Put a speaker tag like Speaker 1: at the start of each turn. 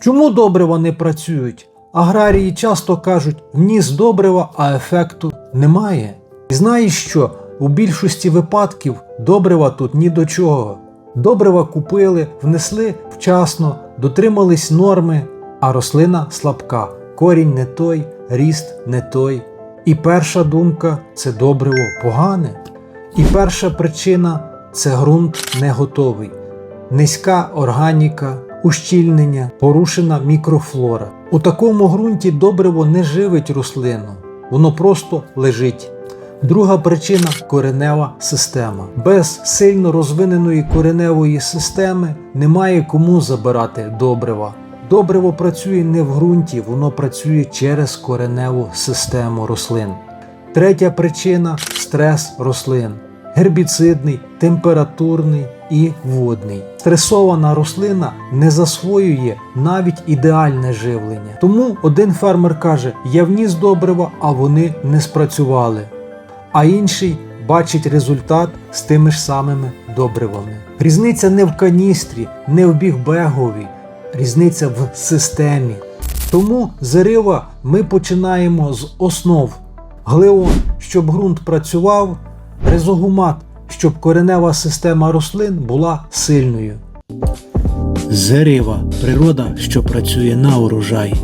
Speaker 1: Чому добрива не працюють? Аграрії часто кажуть, вніс добрива, а ефекту немає. І знаєш що? У більшості випадків добрива тут ні до чого. Добрива купили, внесли вчасно, дотримались норми, а рослина слабка, корінь не той, ріст не той. І перша думка це добриво погане. І перша причина це ґрунт не готовий низька органіка, ущільнення, порушена мікрофлора. У такому ґрунті добриво не живить рослину, воно просто лежить. Друга причина коренева система. Без сильно розвиненої кореневої системи немає кому забирати добрива. Добриво працює не в ґрунті, воно працює через кореневу систему рослин. Третя причина стрес рослин. Гербіцидний, температурний і водний. Стресована рослина не засвоює навіть ідеальне живлення. Тому один фермер каже: Я вніс добрива, а вони не спрацювали. А інший бачить результат з тими ж самими добривами. Різниця не в каністрі, не в бігбегові, різниця в системі. Тому зарива ми починаємо з основ. Глеон, щоб ґрунт працював, резогумат, щоб коренева система рослин була сильною.
Speaker 2: Зарива природа, що працює на урожай.